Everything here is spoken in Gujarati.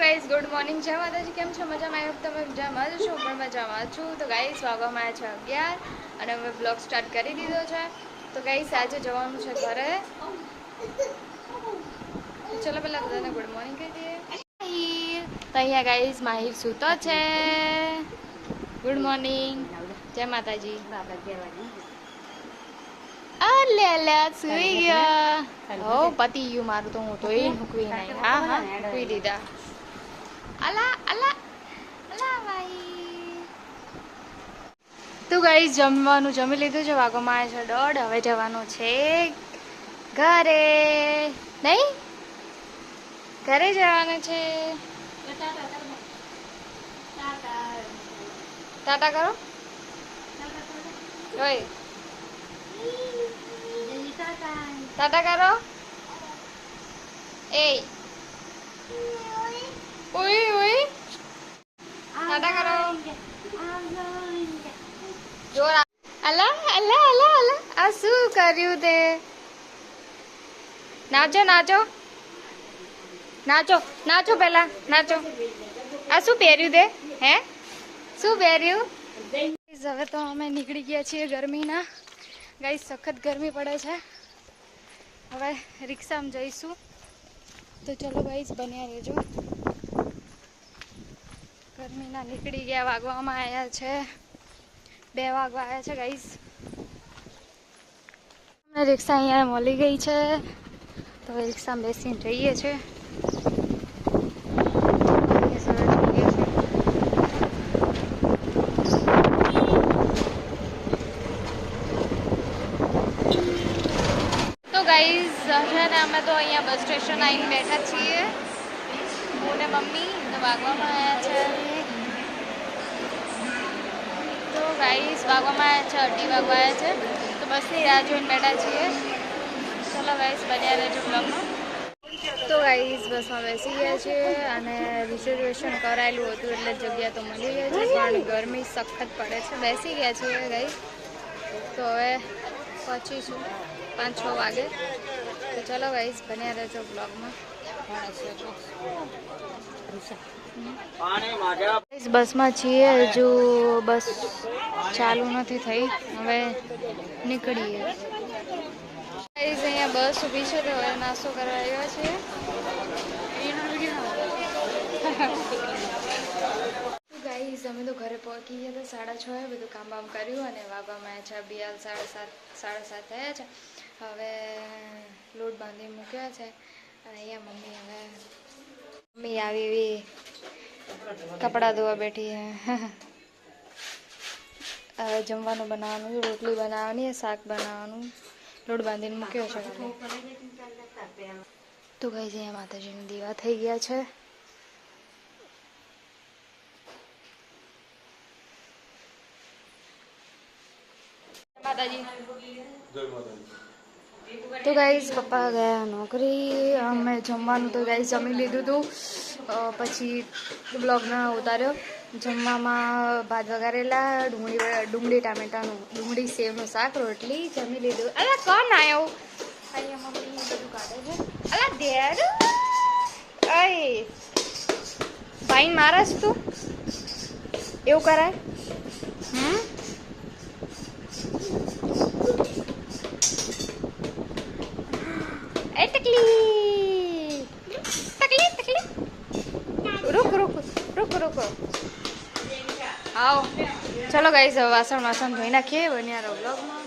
ગાઈઝ ગુડ મોર્નિંગ જય માતાજી કેમ છો? મજામાં? આવ્યો તમે મજામાં જ છો. પણ મજામાં છું. તો ગાઈઝ વાગવામાં છે અગિયાર અને અમે બ્લોગ સ્ટાર્ટ કરી દીધો છે. તો ગાઈઝ આજે જવાનું છે ઘરે. ચલો પહેલાં બધાને ગુડ મોર્નિંગ કહી દઈએ. તો અહીંયા ગાઈઝ માહિર સૂતો છે. ગુડ મોર્નિંગ જય માતાજી. અલે અલે સુઈ ગયા. હો પતી ગયું મારું તો હું તો એ મૂકવી નહીં. હા હા મૂકવી દીધા. અલા અલા અલા ભાઈ તું ગઈ જમવાનું જમી લીધું છે વાગોમાં આવે છે દોઢ, હવે જવાનું છે ઘરે. નહીં? ઘરે જવાનું છે. ટાટા કરો. ઓય. ટાટા કરો. એ. ઉઈ ઉઈ ટાટા કરો જોર અલા અલા અલા અલા આ શું કર્યું તે નાચો નાચો નાચો નાચો પહેલા નાચો આ શું પહેર્યું તે હે શું પહેર્યું હવે તો અમે નીકળી ગયા છીએ ગરમીના. ગાઈ સખત ગરમી પડે છે. હવે રિક્ષામાં જઈશું. તો ચલો ગાઈસ બન્યા રહેજો. ગરમીના નીકળી ગયા વાગવામાં આવ્યા છે. બે વાગવા આવ્યા છે ગાઈસ અમને રિક્ષા અહીંયા મળી ગઈ છે. તો રિક્ષા બેસીને જઈએ છીએ. તો ગાઈઝ છે ને, અમે તો અહીંયા બસ સ્ટેશન આવીને બેઠા છીએ. ને મમ્મી તો વાગવામાં આવ્યા છે. તો ગાઈસ વાગવામાં આવ્યા છે, અઢી વાગવા આવ્યા છે. તો બસની રાહ જોઈને બેઠા છીએ. ચલો ગાઈસ બન્યા રહેજો બ્લોગમાં તો ગાઈસ બસમાં બેસી ગયા છે અને રિઝર્વેશન કરાયેલું હતું એટલે જગ્યા તો મળી ગઈ છે, પણ ગરમી સખત પડે છે. બેસી ગયા છીએ ગાઈસ તો હવે પહોંચીશું પાંચ છ વાગે. તો ચલો ગાઈસ બન્યા રહેજો બ્લોગમાં બસમાં છીએ, હજુ બસ ચાલુ નથી થઈ. હવે નીકળીએ. અહીંયા બસ ઊભી છે, તો હવે નાસ્તો કરવા આવ્યા છીએ. ગાઈઝ અમે તો ઘરે પહોંચી ગયા હતા, સાડા છ એ બધું કામ બામ કર્યું અને વાગવામાં આવ્યા છે બિયાલ સાડા સાત સાડા સાત થયા છે. હવે લોટ બાંધી મૂક્યા છે. અને અહીંયા મમ્મી હવે મમ્મી આવી એવી કપડાં ધોવા બેઠી હે હવે જમવાનું બનાવવાનું છે રોટલી બનાવવાની શાક બનાવવાનું. લોટ બાંધીને મૂક્યો છે. તો કઈ જઈએ માતાજીની દીવા થઈ ગયા છે. માતાજી. તો ગાઈઝ પપ્પા ગયા નોકરી, અમે જમવાનું તો ગાઈઝ જમી લીધું હતું પછી બ્લોગમાં ઉતાર્યો. જમવામાં ભાત વગારેલા ડુંગળી ડુંગળી ટામેટાનું, ડુંગળી સેવનું શાક, રોટલી, જમી લીધું. અલા, કોણ આવ્યો અહીંયા બધું કાઢે છે. અલા દેર અય! ભાઈ જ તું? એવું કરાય? હમ? એ ટકલી ટકલી ટકલી રૂક રૂક રૂક રૂક આવો ચલો ગાઈઝ વાસણ વાસણ ધોઈ નાખીએ બન્યા રહો બ્લોગમાં